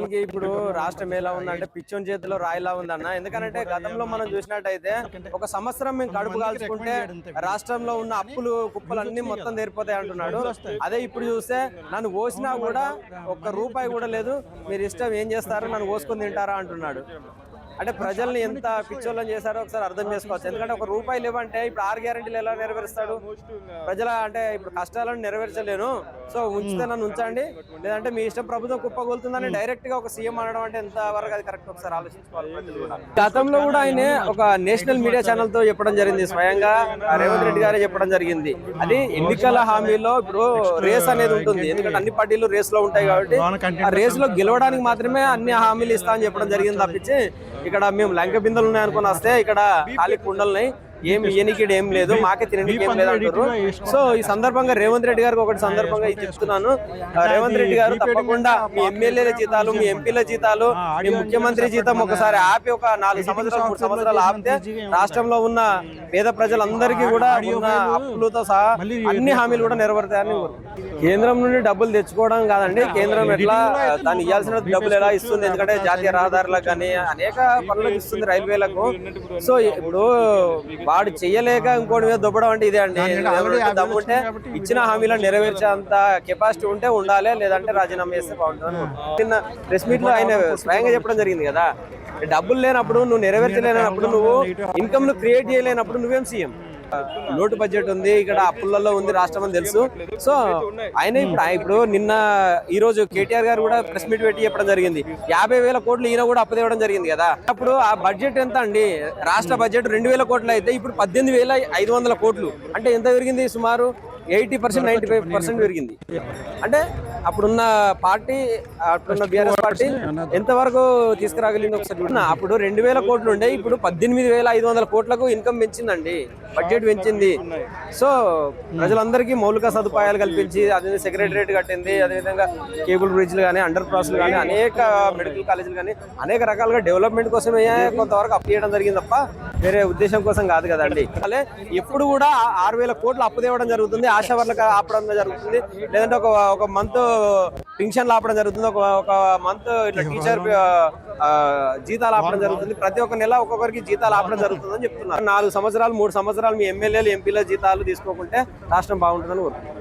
వాస్తవానికి ఇప్పుడు రాష్ట్రం ఎలా ఉందంటే పిచ్చోని చేతిలో రాయిలా ఉందన్న. ఎందుకంటే గతంలో మనం చూసినట్టయితే ఒక సంవత్సరం మేము కడుపు కాల్చుకుంటే రాష్ట్రంలో ఉన్న అప్పులు కుప్పలు అన్ని మొత్తం తీరిపోతాయి అంటున్నాడు. అదే ఇప్పుడు చూస్తే నన్ను పోసినా కూడా ఒక్క రూపాయి కూడా లేదు. మీరు ఇష్టం ఏం చేస్తారో నన్ను పోసుకొని తింటారా అంటున్నాడు. అంటే ప్రజల్ని ఎంత పిచ్చోళ్ళని చేశారో ఒకసారి అర్థం చేసుకోవచ్చు. ఎందుకంటే ఒక రూపాయి లేవంటే ఇప్పుడు ఆరు గ్యారెంటీలు ఎలా నెరవేరుస్తాడు? ప్రజల అంటే ఇప్పుడు కష్టాలను నెరవేర్చలేను. సో ఉంచితే నన్ను ఉంచండి. లేదంటే మీ ఇష్టం ప్రభుత్వం కుప్పగొలుతుందని డైరెక్ట్గా ఒక సీఎం అనడం అంటే ఎంత వరకు అది కరెక్ట్ ఒకసారి ఆలోచించుకోవాలి కూడా. గతంలో కూడా ఆయన ఒక నేషనల్ మీడియా ఛానల్తో చెప్పడం జరిగింది. స్వయంగా రేవంత్ రెడ్డి గారే చెప్పడం జరిగింది. అది ఎన్నికల హామీలో ఇప్పుడు రేస్ అనేది ఉంటుంది. ఎందుకంటే అన్ని పార్టీలు రేస్లో ఉంటాయి కాబట్టి ఆ రేస్లో గెలవడానికి మాత్రమే అన్ని హామీలు ఇస్తా అని చెప్పడం జరిగింది తప్పించి ఇక్కడ మేము లంక బిందెలు ఉన్నాయి అనుకుని వస్తే ఇక్కడ ఖాళీ కుండలున్నాయి. ఏం ఎనికిడు ఏం లేదు మాకే తినడానికి ఏం లేదు అంటారు సో ఈ సందర్భంగా రేవంత్ రెడ్డి గారికి ఒకటి సందర్భంగా ఇది చెప్తున్నాను. రేవంత్ రెడ్డి గారు తప్పకుండా మీ ఎమ్మెల్యేల జీతాలు మీ ఎంపీల జీతాలు మీ ముఖ్యమంత్రి జీతం ఒకసారి ఆపి ఒక నాలుగు సంవత్సరాలు మూడు సంవత్సరాలు ఆపితే రాష్ట్రంలో ఉన్న పేద ప్రజలందరికీ కూడా ఉన్న అప్పులతో సహా అన్ని హామీలు కూడా నెరవేరుతాయని. కేంద్రం నుండి డబ్బులు తెచ్చుకోవడం కాదండి కేంద్రం ఎట్లా దాన్ని ఇవ్వాల్సిన డబ్బులు ఎలా ఇస్తుంది ఎందుకంటే జాతీయ రహదారులకు కానీ అనేక పనులకు ఇస్తుంది రైల్వేలకు. సో ఇప్పుడు వాడు చెయ్యలేక ఇంకోటి మీద దొబ్బడం అంటే ఇదే అండి. దమ్ముంటే ఇచ్చిన హామీలను నెరవేర్చేంత కెపాసిటీ ఉంటే ఉండాలి లేదంటే రాజీనామా చేస్తే బాగుంటుంది నిన్న ప్రెస్ మీట్లో ఆయన స్వయంగా చెప్పడం జరిగింది కదా. డబ్బులు లేనప్పుడు నువ్వు నెరవేర్చలేనప్పుడు నువ్వు ఇన్కమ్ను క్రియేట్ చేయలేనప్పుడు నువ్వేం సీఎం లోటు బడ్జెట్ ఉంది ఇక్కడ అప్పులలో ఉంది రాష్ట్రం అని తెలుసు. సో ఆయన ఇప్పుడు ఇప్పుడు నిన్న ఈ రోజు కేటీఆర్ గారు కూడా ప్రెస్ మీట్ పెట్టి చెప్పడం జరిగింది. యాభై వేల కోట్లు ఈయన కూడా అప్పు తేవడం జరిగింది కదా. అప్పుడు ఆ బడ్జెట్ ఎంత అండి? రాష్ట్ర బడ్జెట్ రెండు వేల కోట్లు అయితే ఇప్పుడు పద్దెనిమిది వేల ఐదు వందల కోట్లు. అంటే ఎంత పెరిగింది? సుమారు eighty percent ninety five percent పెరిగింది. అంటే అప్పుడున్న పార్టీ అప్పుడున్న బీఆర్ఎస్ పార్టీ ఎంతవరకు తీసుకురాగలిగింది ఒకసారి చూడండి. అప్పుడు రెండు వేల కోట్లు ఉండే ఇప్పుడు పద్దెనిమిది వేల ఐదు వందల కోట్లకు ఇన్కమ్ పెంచిందండి. బడ్జెట్ పెంచింది. సో ప్రజలందరికీ మౌలిక సదుపాయాలు కల్పించి అదే సెక్రటరేట్ కట్టింది అదేవిధంగా కేబుల్ బ్రిడ్జ్లు కానీ అండర్ పాస్లు కానీ అనేక మెడికల్ కాలేజీలు కానీ అనేక రకాలుగా డెవలప్మెంట్ కోసమే కొంతవరకు అప్పు చేయడం జరిగింది తప్ప వేరే ఉద్దేశం కోసం కాదు కదండి. అలా ఎప్పుడు కూడా ఆరు వేల కోట్లు అప్పు తేవడం జరుగుతుంది ఆశా వర్లకు ఆపడం జరుగుతుంది. లేదంటే ఒక ఒక మంత్ పింఛన్లు ఆపడం జరుగుతుంది. ఒక ఒక మంత్ ఇట్లా టీచర్ జీతాలు ఆపడం జరుగుతుంది. ప్రతి ఒక్క నెల ఒక్కొక్కరికి జీతాలు ఆపడం జరుగుతుంది అని చెప్తున్నారు. నాలుగు సంవత్సరాలు మూడు సంవత్సరాలు మీ ఎమ్మెల్యేలు ఎంపీల జీతాలు తీసుకోకుంటే రాష్ట్రం బాగుంటుందని కోరుకుంటున్నాను.